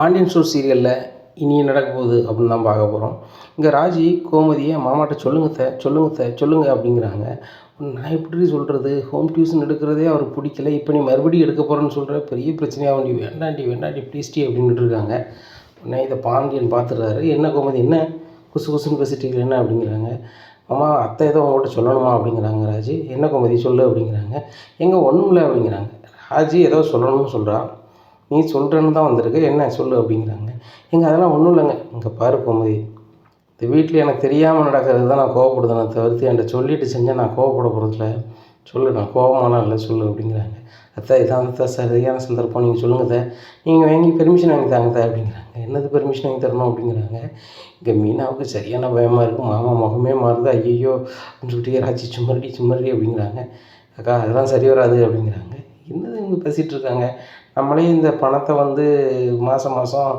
Pandian store சீரியலில் இனி நடக்க போகுது அப்படின்னு தான் பார்க்க போகிறோம் இங்கே ராஜி கோமதியை மாமாட்ட சொல்லுங்க சார் சொல்லுங்க சார் சொல்லுங்க அப்படிங்கிறாங்க. நான் எப்படி சொல்கிறது ஹோம் டியூஷன் எடுக்கிறதே அவர் பிடிக்கல. இப்போ நீ மறுபடியும் எடுக்க போகிறேன்னு சொல்கிற பெரிய பிரச்சனையாக வேண்டி வேண்டாண்டி வேண்டாண்டி ப்ளீஸ்டி அப்படின்ட்டு இருக்காங்க உடனே இதை பாண்டியன் பார்த்துடுறாரு. என்ன கோமதி என்ன? குசு குசுன்னு பேசிட்டீங்க என்ன அப்படிங்கிறாங்க. அம்மா அத்தை ஏதோ உங்கள்கிட்ட சொல்லணுமா அப்படிங்கிறாங்க ராஜி. என்ன கோமதி சொல்லு அப்படிங்கிறாங்க. எங்கே ஒன்றும் இல்லை அப்படிங்கிறாங்க. ராஜி ஏதோ சொல்லணும்னு சொல்கிறான் நீ சொல்கிறேன்னு தான் வந்திருக்கு. என்ன? சொல்லு அப்படிங்கிறாங்க. எங்கள் அதெல்லாம் ஒன்றும் இல்லைங்க. இங்கே பாரு கோமதி இந்த வீட்டில் எனக்கு தெரியாமல் நடக்கிறது தான் நான் கோவப்படுதேனே தவிர்த்து என்கிட்ட சொல்லிட்டு செஞ்சால் நான் கோவப்பட போகிறதில்ல சொல்லு நான் கோவமாலாம் இல்லை சொல்லு அப்படிங்கிறாங்க. அத்தை இதான் அத்தை சரியான சந்தர்ப்பம். நீங்கள் சொல்லுங்க சார் நீங்கள் வாங்கி பெர்மிஷன் வாங்கி தாங்க சார் அப்படிங்கிறாங்க. என்னது பெர்மிஷன் வாங்கி தரணும் அப்படிங்கிறாங்க. இங்கே மீனாவுக்கு சரியான பயமாக இருக்கும் மாமா முகமே மாறுது. ஐயோ அப்படின்னு சொல்லிட்டு ராச்சி சும்மரடி சும்மரடி அப்படிங்கிறாங்க. அக்கா அதெல்லாம் சரி வராது அப்படிங்கிறாங்க. என்னது இவங்க பேசிகிட்டு இருக்காங்க? நம்மளே இந்த பணத்தை வந்து மாதம் மாதம்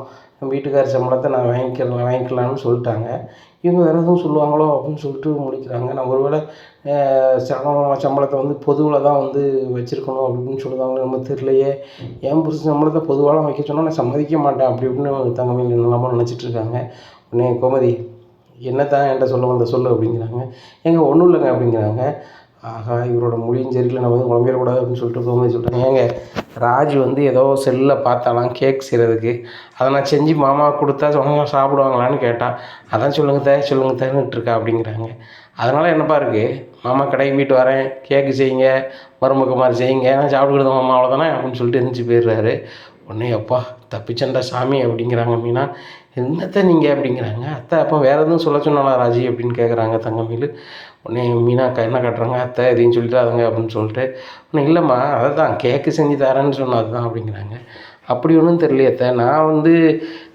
வீட்டுக்கார சம்பளத்தை நான் வாங்கிக்கலாம் வாங்கிக்கலாம்னு சொல்லிட்டாங்க. இவங்க வேறு எதுவும் சொல்லுவாங்களோ அப்படின்னு சொல்லிட்டு முடிக்கிறாங்க. நான் ஒருவேளை சம்பளம் சம்பளத்தை வந்து பொதுவில் தான் வந்து வச்சுருக்கணும் அப்படின்னு சொல்லுவாங்க நம்ம தெரியலையே. என் புருஷன் சம்பளத்தை பொதுவாக வைக்க சொன்னால் நான் சம்மதிக்க மாட்டேன் அப்படி இப்படின்னு தங்கமையில் இல்லாமல் நினச்சிட்டு இருக்காங்க. உடனே கோமதி என்ன தான் என்கிட்ட சொல்ல வந்த சொல்லு அப்படிங்கிறாங்க. ஏங்க ஒன்றும் இல்லைங்க அப்படிங்கிறாங்க. ஆஹா இவரோட மொழியும் சரியில்லை நம்ம வந்து குழம்பிடக்கூடாது அப்படின்னு சொல்லிட்டு கோமதி சொல்லிட்டாங்க ஏங்க ராஜ் வந்து ஏதோ செல்லில் பார்த்தாலாம் கேக் செய்கிறதுக்கு அதை நான் செஞ்சு மாமாவுக்கு கொடுத்தா அவங்க சாப்பிடுவாங்களான்னு கேட்டான் அதான் சொல்லுங்கள் தே சொல்லுங்கள் தேன்னுட்டு இருக்கா? அப்படிங்கிறாங்க. அதனால் என்னப்பா இருக்குது மாமா கடைக்கு போயிட்டு வரேன். கேக்கு செய்யுங்க. மருமக்குமாரி செய்யுங்க. நான் சாப்பிட்டுக்கிட்டு மாமா அவ்வளோதானே அப்படின்னு சொல்லிட்டு எந்திரிச்சு போயிடுறாரு. உடனே அப்பா தப்பிச்சண்டா சாமி அப்படிங்கிறாங்க மீனா. என்னத்தை நீங்கள் அப்படிங்கிறாங்க? அத்தை அப்போ வேறு எதுவும் சொல்ல சொன்னாலா ராஜி அப்படின்னு கேட்குறாங்க தங்கமயில். உடனே மீனா க என்ன காட்டுறாங்க? அத்தை எதையும் சொல்லிட்டாதுங்க அப்படின்னு சொல்லிட்டு. உடனே இல்லைம்மா அதை தான் கேக்கு செஞ்சு தரேன்னு சொன்னது தான் அப்படிங்கிறாங்க. அப்படி ஒன்றும் தெரியலையத்த நான் வந்து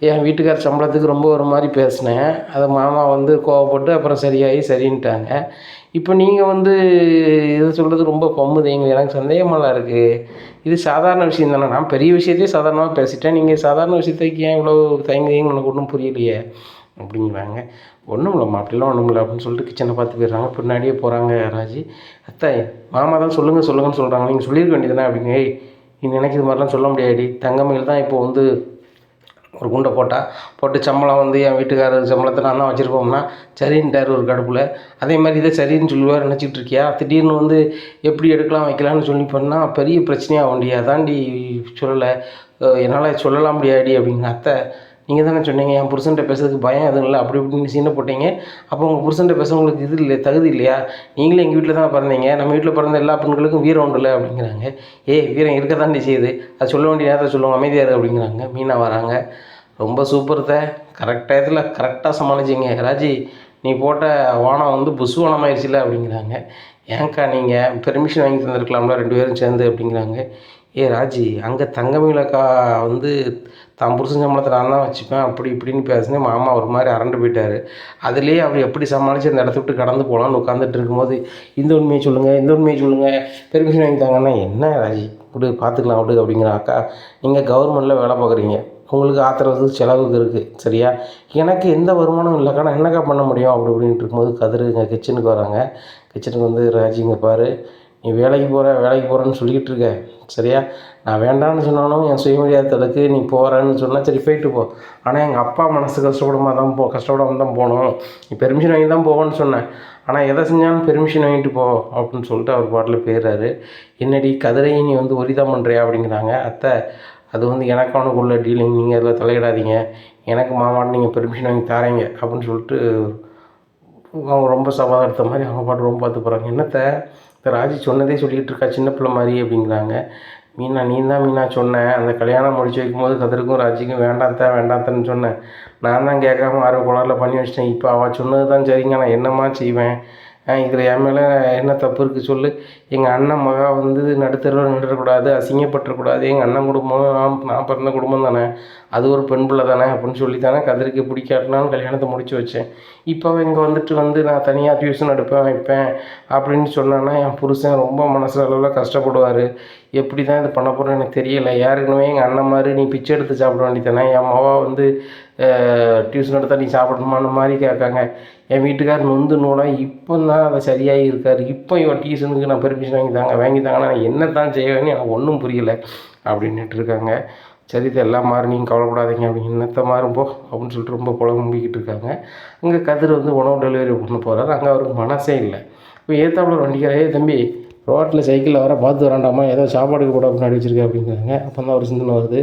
என் வீட்டுக்கார சம்பளத்துக்கு ரொம்ப ஒரு மாதிரி பேசினேன். அதை மாமா வந்து கோவப்பட்டு அப்புறம் சரியாகி சரின்ட்டாங்க. இப்போ நீங்கள் வந்து இதை சொல்கிறது ரொம்ப பொம்முதீங்க எனக்கு சந்தேகமெல்லாம் இருக்குது இது சாதாரண விஷயம் தானே. நான் பெரிய விஷயத்தையே சாதாரணமாக பேசிட்டேன். நீங்கள் சாதாரண விஷயத்துக்கு ஏன் இவ்வளோ தயங்குதீங்கன்னு எனக்கு ஒன்றும் புரியலையே. அப்படிங்கிறாங்க. ஒன்றும் இல்லைம்மா அப்படிலாம் ஒன்றும் இல்லை அப்படின்னு சொல்லிட்டு கிச்சனை பார்த்து போயிடுறாங்க. பின்னாடியே போகிறாங்க ராஜி. அத்தை மாமா தான் சொல்லுங்கள் சொல்லுங்கன்னு சொல்கிறாங்க நீங்கள் சொல்லியிருக்க வேண்டியதுதானே அப்படிங்க நீ நினைக்கிற மாதிரிலாம் சொல்ல முடியாடி தங்கமயில் தான் இப்போ வந்து ஒரு குண்டை போட்டால் போட்டு சம்பளம் வந்து என் வீட்டுக்காரர் சம்பளத்தை நான் தான் வச்சுருப்போம்னா சரின்ட்டார் ஒரு கடுப்பில். அதே மாதிரி இதை சரின்னு சொல்லுவார் நினச்சிட்டு இருக்கியா? திடீர்னு வந்து எப்படி எடுக்கலாம் வைக்கலாம்னு சொல்லி பண்ணால் பெரிய பிரச்சனையாக வண்டியா அதாண்டி சொல்லலை என்னால் சொல்லலாம் முடியாடி அப்படிங்கிற அத்தை நீங்கள் தானே சொன்னீங்க என் புருஷன்ட்ட பேசுறதுக்கு பயம் எதுவும் இல்லை அப்படி இப்படின்னு சீனை போட்டீங்க. அப்போ உங்கள் புருஷன்ட்ட பேச உங்களுக்கு இது இல்லை தகுதி இல்லையா? நீங்களும் எங்கள் வீட்டில் தான் பிறந்தீங்க நம்ம வீட்டில் பிறந்த எல்லா பெண்களுக்கும் வீரம் உண்டு இல்லை அப்படிங்கிறாங்க. ஏய் வீரம் இருக்க தான் செய்யுது? அது சொல்ல வேண்டிய நேரத்தை சொல்லுவோம் அமைதியாக இரு அப்படிங்கிறாங்க. மீனா வராங்க. ரொம்ப சூப்பர் தான் கரெக்ட் டயத்தில் கரெக்டாக சமாளிச்சிங்க. ராஜி நீ போட்ட வானம் வந்து புஸ்வானம் ஆயிடுச்சுல அப்படிங்கிறாங்க. ஏங்க்கா நீங்கள் பெர்மிஷன் வாங்கி தந்திருக்கலாம்ல ரெண்டு பேரும் சேர்ந்து அப்படிங்கிறாங்க. ஏ ராஜி அங்கே தங்கமயிலக்கா வந்து தான் புருஷன் சம்பளத்தை நான் தான் வச்சுப்பேன் அப்படி இப்படின்னு பேசினேன் மாமா ஒரு மாதிரி அரண்டு போயிட்டார். அதுலேயே அவர் எப்படி சமாளித்து அந்த இடத்த விட்டு கடந்து போகலான்னு உட்காந்துட்டு இருக்கும்போது இந்த உண்மையை சொல்லுங்கள் இந்த உண்மையை சொல்லுங்கள் பெர்மிஷன் வாங்கித்தாங்கன்னா என்ன ராஜி விடு பார்த்துக்கலாம் விடு அப்படிங்கிற அக்கா நீங்கள் கவர்மெண்ட்டில் வேலை பார்க்குறீங்க உங்களுக்கு ஆத்திரத்துக்கு செலவுக்கு இருக்குது சரியா? எனக்கு எந்த வருமானம் இல்லைக்கா நான் என்னக்கா பண்ண முடியும்? அப்படி இப்படின்ட்டு இருக்கும்போது கதிர் இங்கே கிச்சனுக்கு வராங்க. கிச்சனுக்கு வந்து ராஜிங்க பாரு நீ வேலைக்கு போகிற வேலைக்கு போகிறேன்னு சொல்லிக்கிட்டு இருக்க. சரியா? நான் வேண்டாம்னு சொன்னாலும் என் சுயமரியாதத்துக்கு நீ போகிறேன்னு சொன்னால் சரி போயிட்டு போ. ஆனால் எங்கள் அப்பா மனசு கஷ்டப்படாம தான் போ கஷ்டப்படாம தான் போகணும் நீ பெர்மிஷன் வாங்கி தான் போவேன்னு சொன்னேன் ஆனால் எதை செஞ்சாலும் பெர்மிஷன் வாங்கிட்டு போ அப்படின்னு சொல்லிட்டு அவர் பாட்டில் போயிடுறாரு. என்னடி கதிரையை நீ வந்து ஒரிதான் பண்ணுறியா அப்படிங்கிறாங்க. அத்தை அது வந்து எனக்கு அவனுக்குள்ள டீலிங் நீங்கள் அதில் தலையிடாதீங்க. எனக்கு மாமாட்டு நீங்கள் பெர்மிஷன் வாங்கி தாரீங்க அப்படின்னு சொல்லிட்டு அவங்க ரொம்ப சவால் எடுத்த மாதிரி அவங்க பாட்டு ரொம்ப பார்த்து போகிறாங்க என்னத்தை? ராஜி சொன்னதே சொல்லிகிட்டு இருக்கா சின்ன பிள்ளை மாதிரி அப்படிங்கிறாங்க. மீனா நீ தான் மீனா சொன்னேன் அந்த கல்யாணம் முடிச்சு வைக்கும்போது கதிருக்கும் ராஜிக்கும் வேண்டாத்தான் வேண்டாத்தான்னு சொன்னேன் நான் தான் கேட்காம ஆர்வ குளரில் பண்ணி வச்சிட்டேன். இப்போ அவள் சொன்னது தான் சரிங்க நான் என்னம்மா செய்வேன்? இதில் என் மேலே என்ன தப்பு இருக்குது சொல்லு. எங்கள் அண்ணன் மகா வந்து நடுத்தருவில் நின்றுடக்கூடாது அசிங்கப்பட்டுறக்கூடாது எங்கள் அண்ணன் குடும்பம் நான் நான் பிறந்த குடும்பம் தானே. அது ஒரு பெண் பிள்ளை தானே அப்படின்னு சொல்லி தானே கதிருக்கு பிடிக்காட்டினாலும் கல்யாணத்தை முடிச்சு வச்சேன். இப்போ இங்கே வந்துட்டு வந்து நான் தனியாக டியூஷன் எடுப்பேன் வைப்பேன் அப்படின்னு சொன்னேன்னா என் புருஷன் ரொம்ப மனசு அளவில் கஷ்டப்படுவார். எப்படி தான் இது பண்ண போகிறேன்னு எனக்கு தெரியலை. ஏற்கனவே எங்கள் அண்ணன் மாதிரி நீ பிச்சை எடுத்து சாப்பிட வேண்டியதானே என் மவா வந்து டியூஷன் எடுத்தால் நீ சாப்பிடணுமான மாதிரி கேட்காங்க. என் வீட்டுக்கார் நொந்து நூலாக இப்போ தான் அதை சரியாகி இருக்கார். இப்போ இவன் டியூஷனுக்கு நான் பெர்மிஷன் வாங்கி தாங்க வாங்கி தாங்கன்னா நான் என்ன தான் செய்வேன்னு எனக்கு ஒன்றும் புரியலை. அப்படின்னுட்டு இருக்காங்க. சரித்தை எல்லாம் மாறி நீங்கள் கவலைப்படாதீங்க. அப்படின்னு என்னத்த மாறும் போ அப்படின்னு சொல்லிட்டு ரொம்ப புலம்பிக்கிட்டு இருக்காங்க. அங்கே கதிர் வந்து உணவு டெலிவரி பண்ண போகிறாரு அங்கே அவருக்கு மனசே இல்லை. இப்போ ஏத்தாப்புல வண்டிக்காரே தம்பி ரோட்டில் சைக்கிளில் வர பார்த்து வராண்டாமா ஏதோ சாப்பாடுக்கு போட முன்னாடி வச்சுருக்கேன் அப்படிங்கிறாங்க. அப்போ தான் ஒரு சிந்தனை வருது.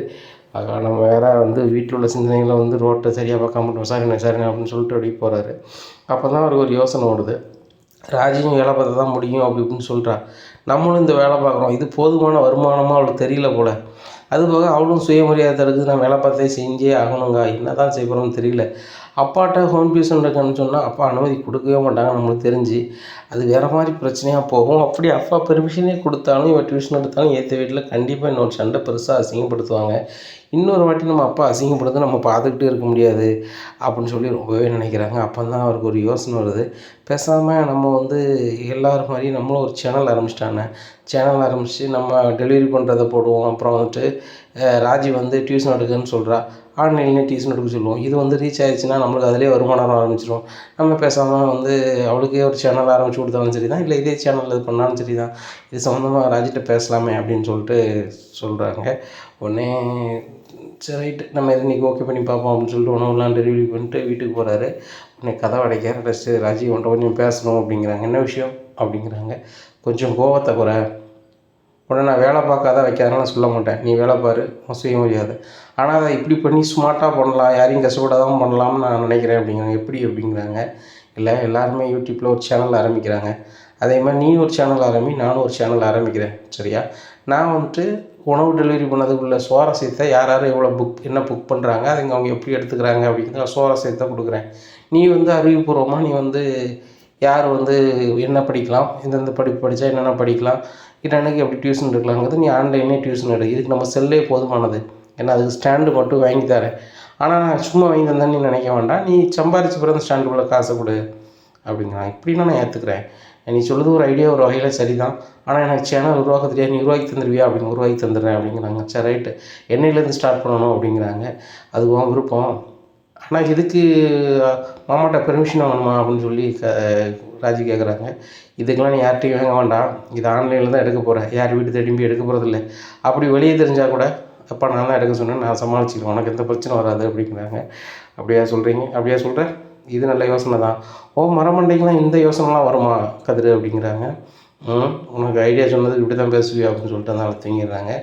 ஆகா நம்ம வேற வந்து வீட்டில் உள்ள சிந்தனைகளை வந்து ரோட்டை சரியாக பார்க்காம விட்டோம் சரிண்ணே சரிண்ணே அப்படின்னு சொல்லிட்டு அப்படியே போகிறாரு அப்போ தான் அவருக்கு ஒரு யோசனை ஓடுது. ராஜியும் வேலை பார்த்தா தான் முடியும் அப்படி இப்படின்னு சொல்கிறா நம்மளும் இந்த வேலை பார்க்குறோம். இது போதுமான வருமானமாக அவளுக்கு தெரியல போல். அது போக அவளும் சுயமரியாதை இருக்குது நான் வேலை பார்த்தே செஞ்சே ஆகணுங்க என்ன தான் செய்யப்போகிறோம்னு தெரியல. அப்பாட்ட ஹோம் டியூஷன் இருக்குன்னு சொன்னால் அப்பா அனுமதி கொடுக்கவே மாட்டாங்க நம்மளுக்கு தெரிஞ்சு. அது வேறு மாதிரி பிரச்சனையாக போகும். அப்படி அப்பா பெர்மிஷனே கொடுத்தாலும் இவன் டியூஷன் எடுத்தாலும் ஏற்ற வீட்டில் கண்டிப்பாக இன்னொரு சண்டை பெருசாக அசிங்கப்படுத்துவாங்க. இன்னொரு வாட்டி நம்ம அப்பா அசிங்கப்படுத்த நம்ம பார்த்துக்கிட்டே இருக்க முடியாது அப்படின்னு சொல்லி ரொம்பவே நினைக்கிறாங்க. அப்போ தான் அவருக்கு ஒரு யோசனை வருது. பேசாமல் நம்ம வந்து எல்லாரும் மாதிரி நம்மளும் ஒரு சேனல் ஆரம்பிச்சிட்டாங்க. சேனல் ஆரம்பித்து நம்ம டெலிவரி பண்ணுறதை போடுவோம். அப்புறம் வந்துட்டு ராஜி வந்து டியூஷன் எடுக்குன்னு சொல்கிறா ஆன்லைன்லேயே டியூஷன் எடுக்க சொல்லுவோம்? இது வந்து ரீச் ஆயிடுச்சுன்னா நம்மளுக்கு அதிலே வருமானம் வர ஆரம்பிச்சிடும் நம்ம பேசாமல் வந்து அவளுக்கே ஒரு சேனல் ஆரம்பிச்சு கொடுத்தாலும் சரி தான் இல்லை இதே சேனல் இது பண்ணாலும் சரி தான் இது சம்மந்தமாக ராஜிட்ட பேசலாமே அப்படின்னு சொல்லிட்டு சொல்கிறாங்க உடனே சரி ரைட்டு நம்ம இன்றைக்கி ஓகே பண்ணி பார்ப்போம் அப்படின்னு சொல்லிட்டு உணவுலாம் டெலிவரி பண்ணிட்டு வீட்டுக்கு போகிறாரு உடனே கதை அடைக்கிற ஃபஸ்ட்டு ராஜி உன்ட்ட கொஞ்சம் பேசணும் அப்படிங்கிறாங்க. என்ன விஷயம்? அப்படிங்கிறாங்க. கொஞ்சம் கோவத்தை குறை. உடனே நான் வேலை பார்க்காத வைக்காதனால சொல்ல மாட்டேன். நீ வேலை பாரு செய்ய முடியாது. ஆனால் அதை இப்படி பண்ணி ஸ்மார்ட்டாக பண்ணலாம் யாரையும் கஷ்டப்படாதான் பண்ணலாம்னு நான் நினைக்கிறேன் அப்படிங்கிறாங்க. எப்படி அப்படிங்கிறாங்க? இல்லை எல்லாருமே யூடியூப்பில் ஒரு சேனல் ஆரம்பிக்கிறாங்க. அதே மாதிரி நீ ஒரு சேனல் ஆரம்பி நானும் ஒரு சேனல் ஆரம்பிக்கிறேன். சரியா? நான் வந்துட்டு உணவு டெலிவரி பண்ணதுக்குள்ள சுவாரஸ்யத்தை யார் யார் எவ்வளோ புக் என்ன புக் பண்ணுறாங்க அதுங்க அவங்க எப்படி எடுத்துக்கிறாங்க அப்படிங்கிற சுவாரஸ்யத்தை கொடுக்குறேன். நீ வந்து அறிவுபூர்வமாக நீ வந்து யார் வந்து என்ன படிக்கலாம் எந்தெந்த படிப்பு படித்தா என்னென்ன படிக்கலாம் என்னென்னக்கு எப்படி டியூஷன் எடுக்கலாங்கிறது நீ ஆன்லைனே டியூஷன் எடு. இதுக்கு நம்ம செல்லே போதுமானது. ஏன்னா அதுக்கு ஸ்டாண்டு மட்டும் வாங்கி தரேன். ஆனால் நான் சும்மா வாங்கி தந்தேன்னு நீ நினைக்க வேண்டாம். நீ சம்பாரிச்சு பிறந்த ஸ்டாண்டுக்குள்ளே காசை கொடு. அப்படிங்கிறான். இப்படின்னா நான் ஏற்றுக்கிறேன் நீ சொல்லுது ஒரு ஐடியா ஒரு வகையில் சரிதான். ஆனால் எனக்கு சேனல் உருவாக்க தெரியாது. நீ உருவாக்கி தந்துடுவியா அப்படின்னு உருவாக்கி தந்துடுறேன் அப்படிங்கிறாங்க. சரி ரைட்டு என்னையிலேருந்து ஸ்டார்ட் பண்ணணும் அப்படிங்கிறாங்க. அது உன் விருப்பம். ஆனால் இதுக்கு மாமாட்ட பெர்மிஷன் வாங்கணுமா அப்படின்னு சொல்லி க ராஜி கேட்குறாங்க இதுக்கெல்லாம் நீ யார்கிட்டையும் வாங்க வேண்டாம். இது ஆன்லைனில் தான் எடுக்க போகிறேன் யார் வீட்டு திரும்பி எடுக்க போகிறதில்ல அப்படி வெளியே தெரிஞ்சால் கூட அப்பா நான் தான் எடுக்க சொன்னேன். நான் சமாளிச்சிக்கிறேன். உனக்கு எந்த பிரச்சனை வராது அப்படிங்கிறாங்க. அப்படியா சொல்கிறீங்க அப்படியா சொல்கிறேன் இது நல்ல யோசனை தான். ஓ மரமண்டைக்கெலாம் இந்த யோசனைலாம் வருமா கதிர்? அப்படிங்கிறாங்க. உனக்கு ஐடியா சொன்னது இப்படி தான் பேசுவியா அப்படின்னு சொல்லிட்டு அதனால் தூங்கிடுறாங்க.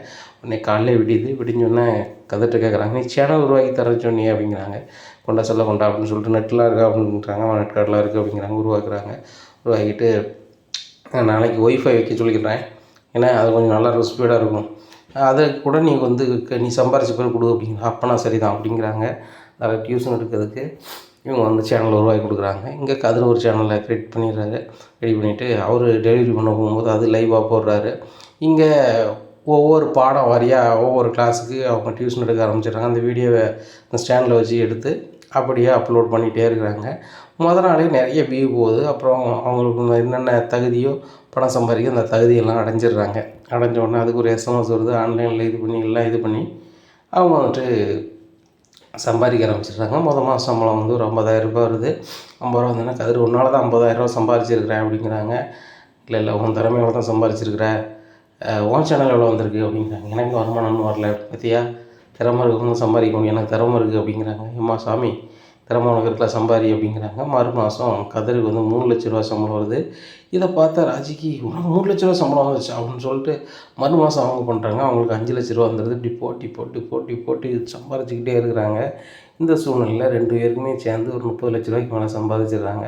உடனே காலையில் விடியுது விடிஞ்சோடனே கதிர்கிட்ட கேட்குறாங்க நீ சேனல் உருவாக்கி தர சொன்னியே அப்படிங்கிறாங்க. கொண்டா சொல்ல கொண்டா அப்படின்னு சொல்லிட்டு நெட்லாம் இருக்கா அப்படின்றாங்க. அவன் நெட் கார்டெலாம் இருக்குது அப்படிங்கிறாங்க. உருவாக்குறாங்க. உருவாக்கிட்டு நாளைக்கு ஒய்ஃபை வைக்க சொல்லிக்கிறேன். ஏன்னா அது கொஞ்சம் நல்லா இருக்கும் ஸ்பீடாக இருக்கும். அதை கூட நீ வந்து நீ சம்பாரிச்சு பேர் கொடு அப்படிங்கிற அப்போனா சரிதான் அப்படிங்கிறாங்க. நிறைய டியூஷன் எடுக்கிறதுக்கு. இவங்க வந்து சேனல் உருவாக்கி கொடுக்குறாங்க. இங்கே கதிர் ஒரு சேனலை க்ரியேட் பண்ணிடுறாரு. ரெடி பண்ணிவிட்டு அவர் டெலிவரி பண்ண போகும்போது அது லைவாக போடுறாரு. இங்கே ஒவ்வொரு பாடம் வாரியாக ஒவ்வொரு கிளாஸுக்கு அவங்க டியூஷன் எடுக்க ஆரம்பிச்சிடுறாங்க. அந்த வீடியோவை அந்த ஸ்டாண்டில் வச்சு எடுத்து அப்படியே அப்லோட் பண்ணிகிட்டே இருக்கிறாங்க. முத நாளே நிறைய வியூ போகுது. அப்புறம் அவங்களுக்கு என்னென்ன தகுதியோ பணம் சம்பாதிக்க அந்த தகுதியெல்லாம் அடைஞ்சிடுறாங்க. அடைஞ்ச உடனே அதுக்கு ஒரு எஸ்எம்எஸ் வருது. ஆன்லைனில் இது பண்ணி எல்லாம் இது பண்ணி அவங்க வந்துட்டு சம்பாதிக்க ஆரம்பிச்சிடுறாங்க மொதல் மாதம் சம்பளம் வந்து ஒரு ஐம்பதாயிரம் ரூபாய் வருது. ஐம்பது ரூபா வந்தோடனே கதிர் ஒன்றால் தான் ஐம்பதாயிரரூபா சம்பாதிச்சிருக்கிறேன் அப்படிங்கிறாங்க. இல்லை இல்லை உன் திறமையில தான் சம்பாதிச்சிருக்கிற. ஓன் உன் சேனல் எவ்வளோ வந்திருக்கு? அப்படிங்கிறாங்க. எனக்கு வருமானம்னு வரல. பார்த்தியா திறமை இருக்கவங்க சம்பாதிக்க முடியும். எனக்கு திறமை இருக்குது அப்படிங்கிறாங்க. அம்மா சாமி திறமை உனக்கு இருக்கல சம்பாதி அப்படிங்கிறாங்க. மறு மாதம் கதிருக்கு வந்து மூணு லட்ச ரூபா சம்பளம் வருது. இதை பார்த்தா ராஜிக்கு உனக்கு மூணு லட்ச ரூபா சம்பளம் வந்துச்சு அப்படின்னு சொல்லிட்டு மறு மாதம் அவங்க பண்ணுறாங்க அவங்களுக்கு அஞ்சு லட்ச ரூபா வந்துடுது இப்படி போட்டி போட்டு போட்டி போட்டு இது இருக்கிறாங்க. இந்த சூழ்நிலையில் ரெண்டு பேருக்குமே சேர்ந்து ஒரு முப்பது லட்ச ரூபாய்க்கு மேலே சம்பாதிச்சிடுறாங்க.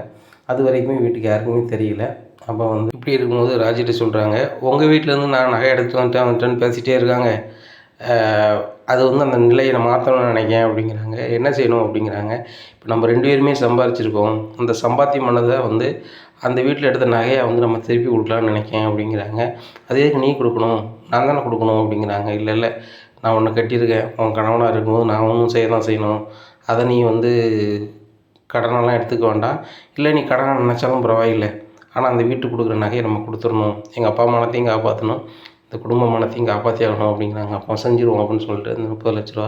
அது வரைக்குமே வீட்டுக்கு யாருக்குமே தெரியல. அப்போ வந்து இப்படி இருக்கும்போது ராஜிட்ட சொல்கிறாங்க உங்கள் வீட்டிலேருந்து நான் நகை எடுத்து வந்துட்டேன் வந்துட்டேன்னு பேசிகிட்டே இருக்காங்க. அது வந்து அந்த நிலையை நான் மாற்றணும்னு நினைக்கிறேன் அப்படிங்கிறாங்க. என்ன செய்யணும் அப்படிங்கிறாங்க. இப்போ நம்ம ரெண்டு பேருமே சம்பாரிச்சிருக்கோம். அந்த சம்பாத்தியம் பண்ணதை வந்து அந்த வீட்டில் எடுத்த நகையை வந்து நம்ம திருப்பி கொடுக்கலான்னு நினைக்கிறேன் அப்படிங்கிறாங்க. அதே நீ கொடுக்கணும்? நான் தானே கொடுக்கணும் அப்படிங்கிறாங்க. இல்லை இல்லை. நான் உன்னை கட்டியிருக்கேன். உன் கணவனாக இருக்கும்போது நான் ஒன்றும் செய்ய தான் செய்யணும். அதை நீ வந்து கடனெல்லாம் எடுத்துக்க வேண்டாம். இல்லை நீ கடனை நினச்சாலும் பரவாயில்லை. ஆனால் அந்த வீட்டுக்கு கொடுக்குற நகையை நம்ம கொடுத்துடணும். எங்கள் அப்பா அம்மானத்தையும் காப்பாற்றணும் இந்த குடும்ப மனத்தையும் காப்பாற்றி ஆகணும் அப்படிங்கிறாங்க. அப்போ செஞ்சிருவோம் அப்படின்னு சொல்லிட்டு அந்த முப்பது லட்ச ரூபா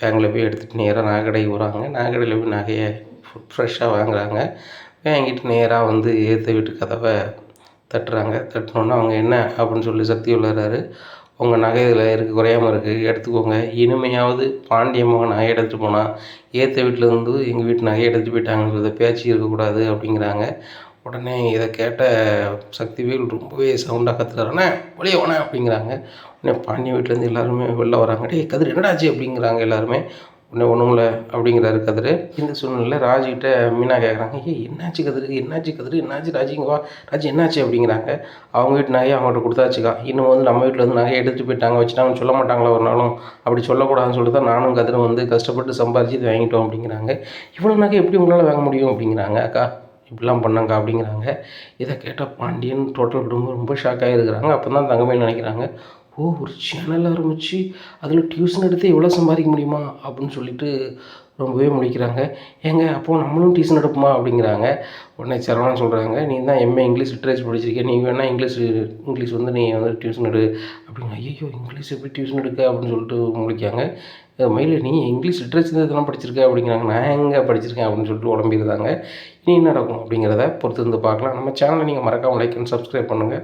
பேங்க்கில் போய் எடுத்துகிட்டு நேராக நகை வராங்க போகிறாங்க போய் நகையை ஃப்ரெஷ்ஷாக வாங்குறாங்க. வாங்கிட்டு நேராக வந்து ஏற்ற வீட்டு கதவை தட்டுறாங்க. தட்டினோன்னா அவங்க என்ன அப்படின்னு சொல்லி சக்தி விளையாடுறாரு உங்கள் நகை இதில் இருக்குது குறையாமல் இருக்குது எடுத்துக்கோங்க. இனிமையாவது பாண்டிய மகன் நகை எடுத்துகிட்டு போனால் ஏற்ற வீட்டில் இருந்து எங்கள் வீட்டு நகையை எடுத்துகிட்டு போயிட்டாங்கன்றத பேச்சு இருக்கக்கூடாது அப்படிங்கிறாங்க. உடனே இதை கேட்ட சக்திவேல் ரொம்பவே சவுண்டாக கத்துறாருண்ணே வெளியே வானே அப்படிங்கிறாங்க. உடனே பாண்டிய வீட்டிலேருந்து எல்லாருமே வெளில வராங்க. டே கதிர் என்னடாச்சு அப்படிங்கிறாங்க எல்லாருமே. உடனே ஒன்றும் இல்லை அப்படிங்கிறாரு கதிர். இந்த சூழ்நிலையில் ராஜிக்கிட்ட மீனா கேட்குறாங்க ஏ என்னாச்சு கதிர்? என்னாச்சு கதிர்? என்னாச்சு ராஜி? வா. ராஜி என்னாச்சு? அப்படிங்கிறாங்க. அவங்க வீட்டு நகையை அவங்கள்ட்ட கொடுத்தாச்சுக்கா. இன்னும் வந்து நம்ம வீட்டில் வந்து நகையை எடுத்துகிட்டு போயிட்டாங்க வச்சுட்டாங்கன்னு சொல்ல மாட்டாங்களா ஒரு நாளும்? அப்படி சொல்லக்கூடாதுன்னு சொல்லிட்டு தான் நானும் கதிரும் வந்து கஷ்டப்பட்டு சம்பாரிச்சு வாங்கிட்டோம் அப்படிங்கிறாங்க. இவ்வளோ நகை எப்படி உங்களால் வாங்க முடியும் அப்படிங்கிறாங்க அக்கா. இப்படிலாம் பண்ணாங்க அப்படிங்கிறாங்க. இதை கேட்ட பாண்டியன் டோட்டல் குடும்பம் ரொம்ப ஷாக் ஆகிருக்கிறாங்க அப்போ தான் தங்கமணி நினைக்கிறாங்க. ஓ ஒரு சேனல் ஆரம்பித்து அதில் டியூஷன் எடுத்து எவ்வளோ சம்பாதிக்க முடியுமா அப்படின்னு சொல்லிட்டு ரொம்பவே முடிக்கிறாங்க ஏங்க அப்போது நம்மளும் டியூஷன் எடுப்போமா அப்படிங்கிறாங்க. உடனே சரவணன் சொல்கிறாங்க நீ தான் எம்ஏ இங்கிலீஷ் லிட்ரேச்சர் படிச்சிருக்க நீ வேணால் இங்கிலீஷ் இங்கிலீஷ் வந்து நீ வந்து டியூஷன் எடு அப்படிங்க ஐயோ இங்கிலீஷ் எப்படி டியூஷன் எடுக்க? அப்படின்னு சொல்லிட்டு முடிக்காங்க மயில நீ இங்கிலீஷ் லிட்ரேச்சர் இதெல்லாம் படிச்சிருக்க? அப்படிங்கிறாங்க. நான் எங்கே படிச்சிருக்கேன்? அப்படின்னு சொல்லிட்டு உடம்பிருந்தாங்க இனி என்ன நடக்கும் அப்படிங்கிறத பொறுத்து இருந்து பார்க்கலாம். நம்ம சேனலை நீங்கள் மறக்காமல் லைக் அண்ட் சப்ஸ்கிரைப் பண்ணுங்கள்